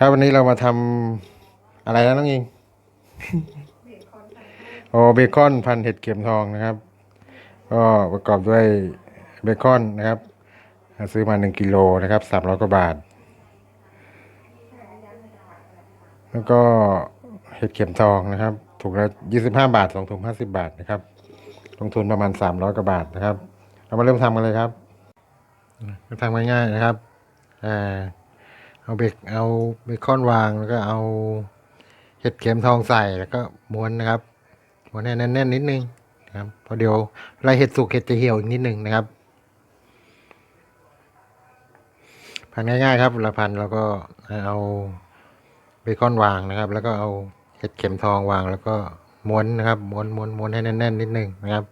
ครับวันนี้เรามาทำอะไรนะน้องอิงโอ้เบคอนพันเห็ดเข็มทองนะครับ ก็ประกอบด้วยเบคอนนะครับ ซื้อมาหนึ่งกิโลนะครับสามร้อยกว่าบาท แล้วก็เห็ดเข็มทองนะครับ ถูกละยี่สิบห้าบาทสองถุงห้าสิบาทนะครับ ลงทุนประมาณสามร้อยกว่าบาทนะครับ เรามาเริ่มทำกันเลยครับก็ทำง่ายๆนะครับอ่า เอาเบคเอาเบคอนวางแล้วก็เอาเห็ดเข็มทองใส่แล้วก็ม้วนนะครับม้วนให้แน่นๆนิดนึงนะครับพราะเดี๋ยวเวลาเห็ดสุกเห็ดจะเหี่ยวอีกนิดนึงนะครับพันง่ายๆครับเวลาพันเราก็เอาเบคอนวางนะครับ แล้วก็เอาเห็ดเข็มทองวางแล้วก็ม้วนนะครับม้วนม้วนม้วนให้แน่นๆนิดนึงนะครับ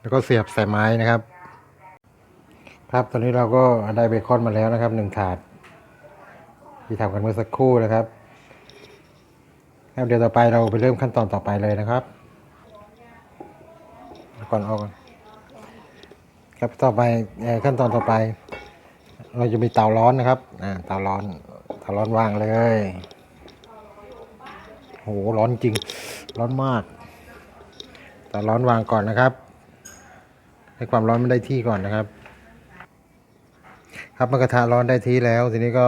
แล้วก็เสียบใส่ไม้นะครับ ครับตอนนี้เราก็ได้เบคอนมาแล้วนะครับหนึ่งถาด ที่ทำกันเมื่อสักครู่นะครับแล้วเดี๋ยวต่อไปเราไปเริ่มขั้นตอนต่อไปเลยนะครับ ก่อนออกครับต่อไปขั้นตอนต่อไป เราจะมีเตาร้อนนะครับอ่าเตาร้อนเตาร้อนวางเลยโหร้อนจริง ร้อนมากเตาร้อนวางก่อนนะครับ ให้ความร้อนมันได้ที่ก่อนนะครับ ครับมันกระทะร้อนได้ทีแล้ว ทีนี้ก็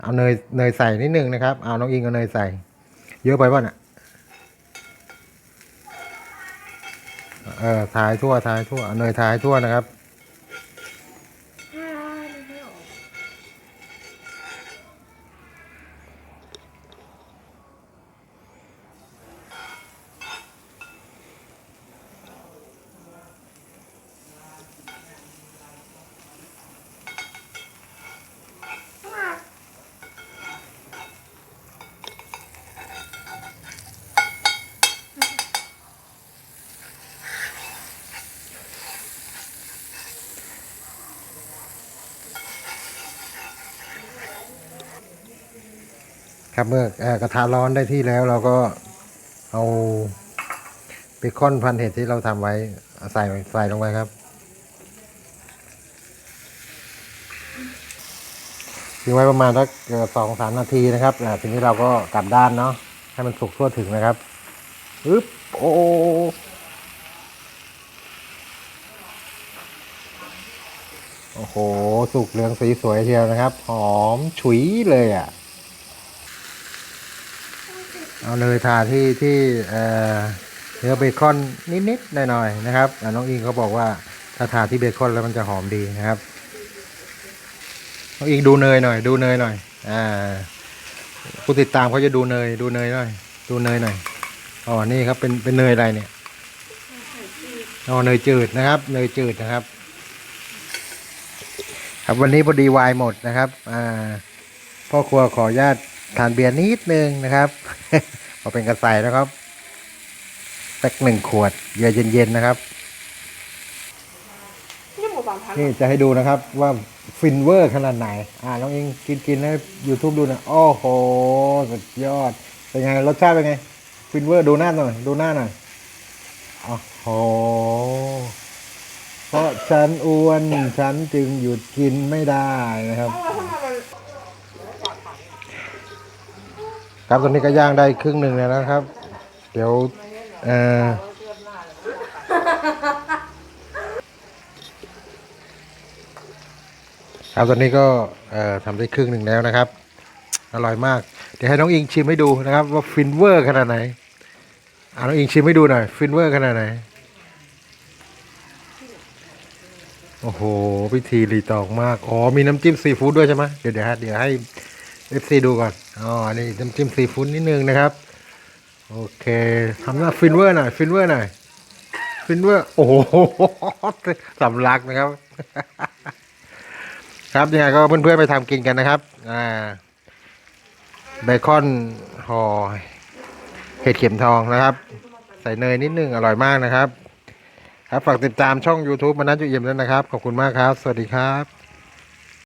เอาเนยเนยใส่นิดนึงนะครับ เอาน้องอิงเอาเนยใส่ เยอะไปป่ะน่ะเออทายทั่วทายทั่วเนยทายทั่วนะครับ ครับเมื่อกระทะร้อนได้ที่แล้วเราก็เอาเบคอนพันเห็ดที่เราทำไว้ใส่ใส่ลงไปครับทิ้งไว้ประมาณสักสองสามนาทีนะครับทีนี้เราก็กลับด้านเนาะให้มันสุกทั่วถึงนะครับอึ๊บโอ้โอ้โห สุกเหลืองสีสวยเทียวนะครับ หอมฉุยเลยอะ เอาเนยทาที่ที่เอ่อเนื้อเบคอนนิดๆหน่อยๆนะครับน้องอิงเขาบอกว่าถ้าทาที่เบคอนแล้วมันจะหอมดีนะครับน้องอิงดูเนยหน่อย ดูเนยหน่อยอ่าผู้ติดตามเขาจะดูเนยดูเนยหน่อย ดูเนยหน่อยอ๋อนี่ครับเป็นเป็นเนยอะไรเนี่ยอ๋อเนยจืดนะครับ เนยจืดนะครับ ครับวันนี้พอดีวายหมดนะครับอ่าพ่อครัวขออนุญาต ทานเบียร์นิดนึงนะครับพอเป็นกระใสนะครับสักหนึ่งขวดเบียร์เย็นๆนะครับนี่หมูปังพันนี่จะให้ดูนะครับว่าฟินเวอร์ขนาดไหน อ่าน้องเองกินกินให้ YouTube ดูนะโอ้โหสุดยอด เป็นไง รสชาติเป็นไง ฟินเวอร์ดูหน้าหน่อย ดูหน้าหน่อยโอ้โหเพราะฉันอ้วน ฉันจึงหยุดกินไม่ได้นะครับ แล้วทำไมมัน ครับตอนนี้ก็ย่างได้ครึ่งหนึ่งแล้วนะครับ เดี๋ยวเอ่อครับตอนนี้ก็เอ่อทำได้ครึ่งหนึ่งแล้วนะครับ อร่อยมาก เดี๋ยวให้น้องอิงชิมให้ดูนะครับ ว่าฟินเวอร์ขนาดไหนอ่าน้องอิงชิมให้ดูหน่อยฟินเวอร์ขนาดไหนโอ้โหพิธีรีตองมาก อ๋อ มีน้ำจิ้มซีฟู้ดด้วยใช่ไหมเดี๋ยวเดี๋ยวฮะเดี๋ยวให้ เอฟซีดูก่อนอ๋อนี่น้ำจิ้มซีฟู้ดนิดนึงนะครับ โอเคทำหน้าฟินเวอร์หน่อยฟินเวอร์หน่อยฟินเวอร์โอ้โหสำลักนะครับ ครับยังไงก็เพื่อนๆไปทำกินกันนะครับอ่าเบคอนห่อเห็ดเข็มทองนะครับ ใส่เนยนิดนึงอร่อยมากนะครับ ครับฝากติดตามช่อง YouTube มานัดจุเอี่ยมด้วยนะครับ ขอบคุณมากครับ สวัสดีครับ